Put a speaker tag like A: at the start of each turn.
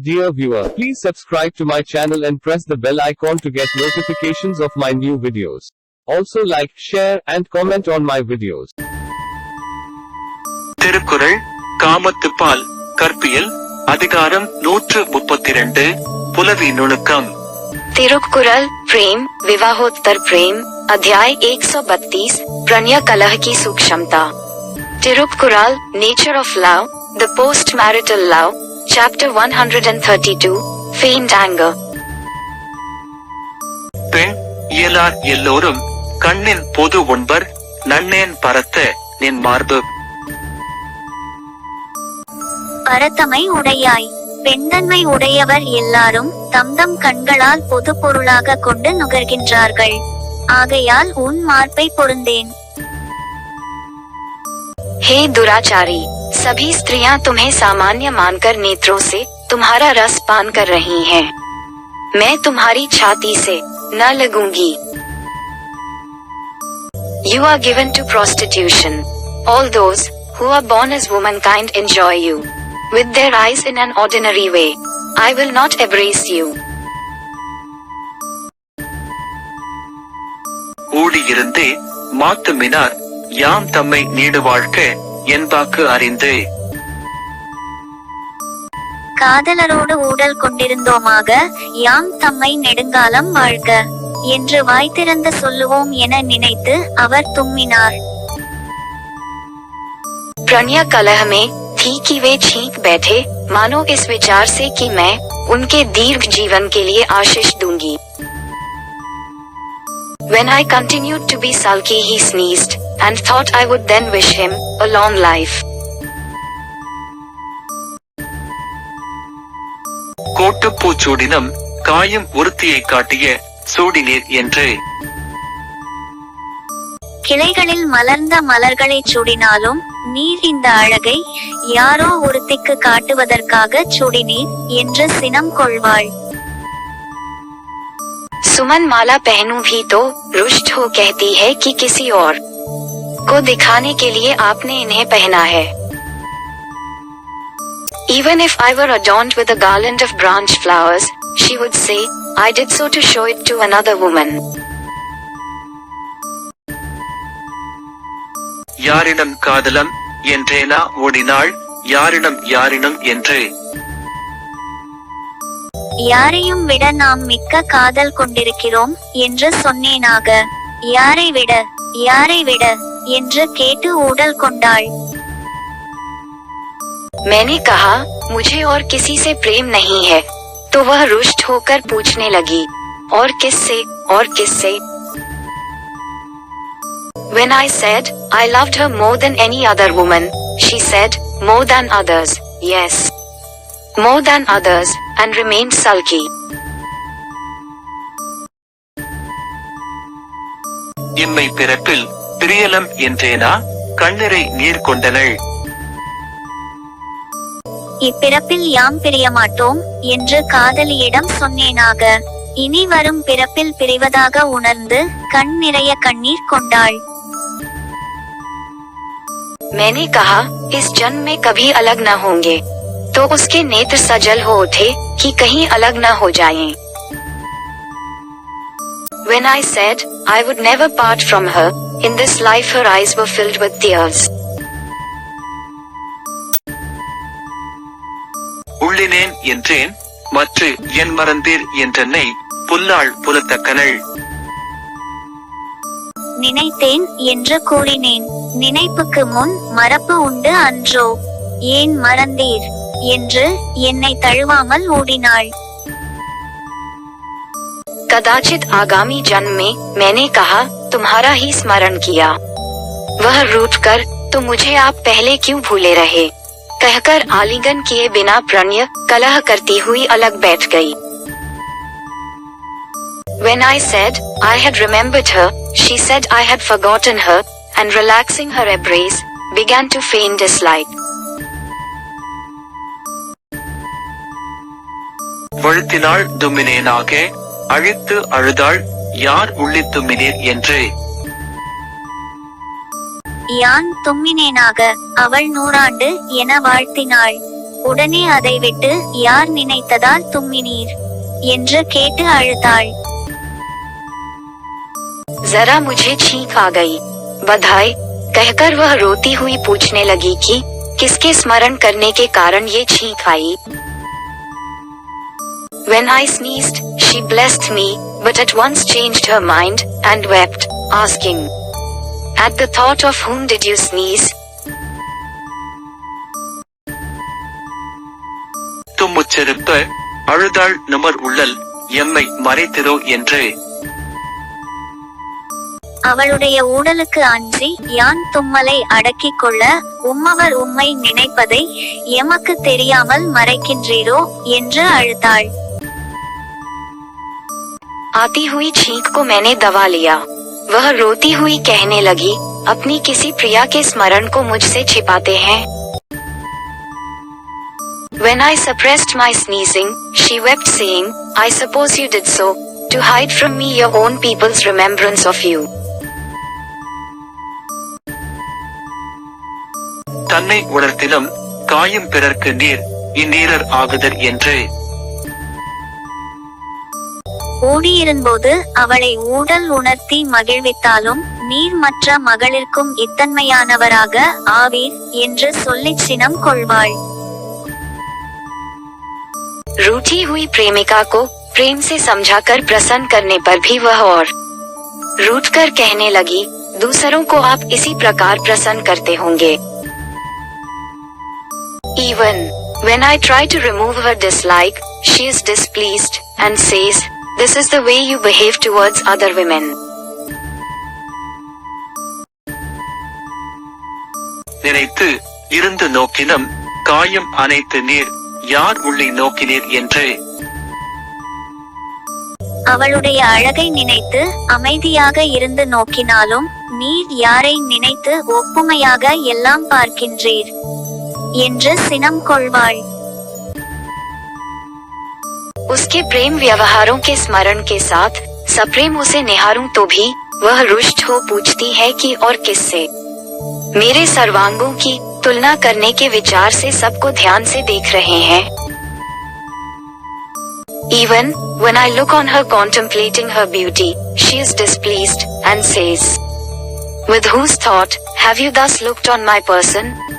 A: Dear viewer, please subscribe to my channel and press the bell icon to get notifications of my new videos. Also like, share, and comment on my videos.
B: Thirukkural காமத்துப்பால் கற்பியல் அதிகாரம் நூற்று முப்பத்தி இரண்டு புலவி நுணுக்கம்
C: तिरुकुरल प्रेम विवाहोत्तर प्रेम अध्याय 132 प्रणय कलह की सूक्ष्मता Tirukkural nature of love the post Chapter 132 Feigned Anger
B: பெண் இயலார் எல்லோரும் கண்ணின் பொது உண்பர் நன்னேன் பரத்த நின் மார்பு
D: பரத்தமை உடையாய் பெண்தன்மை உடையவர் எல்லாரும் தம்தம் கண்களால் பொது பொருளாக கொண்டு நுகர்கின்றார்கள் ஆகையால் உன் மார்பை பொருந்தேன்
C: ஹே துராச்சாரி सभी स्त्रियां तुम्हें सामान्य मानकर नेत्रों से तुम्हारा रस पान कर रही हैं। मैं तुम्हारी छाती से न लगूंगी you are given to prostitution all those who as womankind enjoy you with their eyes in an ordinary way I will not embrace you
B: கூடியிருந்தே மாத்துமினார் யாம் தம்மை நீடு வாழ்க்கை என்பாக்கு அறிந்து
D: காதலரோடு ஊடல் கொண்டிருந்தோமாக யாம் தம்மை நெடுங்காலம் வாழ்க என்று வாய்த்திறந்த சொல்லுவோம் என நினைத்து அவர் தும்மினார்
C: பிரணியா கலகமே தீக்கி சீக் பேட்டே மனோ இஸ் விசார் சே கி மே உன்கே தீர்க் ஜீவன் கேலியே ஆஷிஷ் தூங்கி when I continue to be sulky he sneezed and thought I would then wish him a long life.
B: சூடினம் காயும் ஒருத்தியை காட்டிய சூடிநீர் என்று
D: கிளைகளில் மலர்ந்த மலர்களை சூடினாலும் நீர் இந்த அழகை யாரோ ஒருத்திக்கு காட்டுவதற்காக சூடினீர் என்று சினம் கொள்வாள்
C: सुमन माला पहनू भी तो रुष्ट हो कहती है कि किसी और को दिखाने के लिए आपने इन्हें पहना है even if I were adorned with garland of branch flowers she would say I did so to show it to another woman
B: யாரினம் காதலம் என்றேனா ஓடினாள் யாரினம் யாரினம் என்று
D: யாரையும் விட நாம் மிக்க காதல் கொண்டிருக்கிறோம் என்று சொன்னேனாக யாரை விட யாரை விட என்று
C: मैंने कहा मुझे और किसी से प्रेम नहीं है तो वह रुष्ट होकर पूछने लगी और किस से और किस से When I said I loved her more than any other woman, she said more than others, yes, more than others, and remained sulky.
B: என்னை பிறப்பில் பிரியலம் என்றேனா கண்ணிறை நீர் கொண்டனள்
D: இப்பிறப்பில் யாம் பிரியமாட்டோம் என்று காதலியிடம் சொன்னேனாக இனி வரும் பிறப்பில் பிரிவதாக உணர்ந்து கண் நிறைய கண்ணீர் கொண்டாள்
C: मैंने कहा इस जन्म में कभी अलग न होंगे तो उसके नेत्र सजल हो उठे कि कहीं अलग न हो जाएं। When I said, I would never part from her, in this life her eyes were filled with tears.
B: உள்ளினேன் என்றேன் மற்ற என் மறந்தீர் என்றென்னை புல்லாள் புலத்தக்கனள்
D: நினைத்தேன் என்று கூறினேன் நினைப்புக்கு முன் மறப்பு உண்டு அன்றோ ஏன் மறந்தீர் என்று என்னை தழுவாமல் ஓடினாள்
C: कदाचित आगामी जन्म में मैंने कहा तुम्हारा ही स्मरण किया वह रूट कर तो मुझे आप पहले क्यों भूले रहे कहकर आलिंगन किए बिना प्रण्य कलह करती हुई अलग बैठ गई When I said I had remembered her, she said I had forgotten her, and relaxing her embrace, began to feign dislike.
B: വെളുത്തിനാൾ ദുമിനേനാകെ அவித்து அறுதாள் யார் புள்ளித் தம்நீர் என்று
D: இயான் தம்மீனாக அவள நூராடு என வால்த்தினாள் உடனே அதை விட்டு யார் நினைத்ததால் தம்நீர் என்று கேட்டு அறுதாள்
C: जरा मुझे छींक आ गई बधाई कहकर वह रोती हुई पूछने लगी कि किसके स्मरण करने के कारण यह छींक आई when i sneezed She blessed me, but at once changed her mind, and wept, asking, At the thought of whom did you sneeze?
B: தும்முச்செருப்ப அழுதாள் நுமர் உள்ளல் எம்மை மறைத்திரோ என்று
D: அவளுடைய உடலுக்கு அஞ்சி யான் தும்மலை அடக்கிக் கொள்ள உம்மவர் உம்மை நினைப்பதை எமக்கு தெரியாமல் மறைக்கின்றீரோ என்று அழுதாள்
C: आती हुई छींक को मैंने दबा लिया वह रोती हुई कहने लगी अपनी किसी प्रिया के स्मरण को मुझसे छिपाते हैं When I suppressed my sneezing, she wept saying, I suppose you did so, to hide from me your own people's remembrance of you.
B: தன்னை உணர்த்திலும் காயும் பிறர்க்கு நீர் இந்நீரர் ஆகுதல் என்று
D: ஓடியிருந்தபோது
C: हुई प्रेमिका को प्रेम से समझाकर प्रसन्न करने पर भी वह और रूट कर कहने लगी दूसरों को आप इसी प्रकार प्रसन्न करते होंगे even when I try to remove her dislike she is displeased and says This is the way you behave towards other women.
B: நினைத்து இருந்து நோக்கினும் காயம் அனைத்து நீர் யார் உள்ளே நோக்கினீர் என்று
D: அவளுடைய அழகை நினைத்து அமைதியாக இருந்து நோக்கினாலும் நீர் யாரை நினைத்து ஒப்புமையாக எல்லாம் பார்க்கின்றீர் என்று சினம் கொள்வாள்
C: उसके प्रेम व्यवहारों के स्मरण के साथ सप्रेम उसे निहारू तो भी वह रुष्ट हो पूछती है कि और किससे मेरे सर्वांगों की तुलना करने के विचार से सबको ध्यान से देख रहे हैं even when I look on her contemplating her beauty she is displeased and says with whose thought person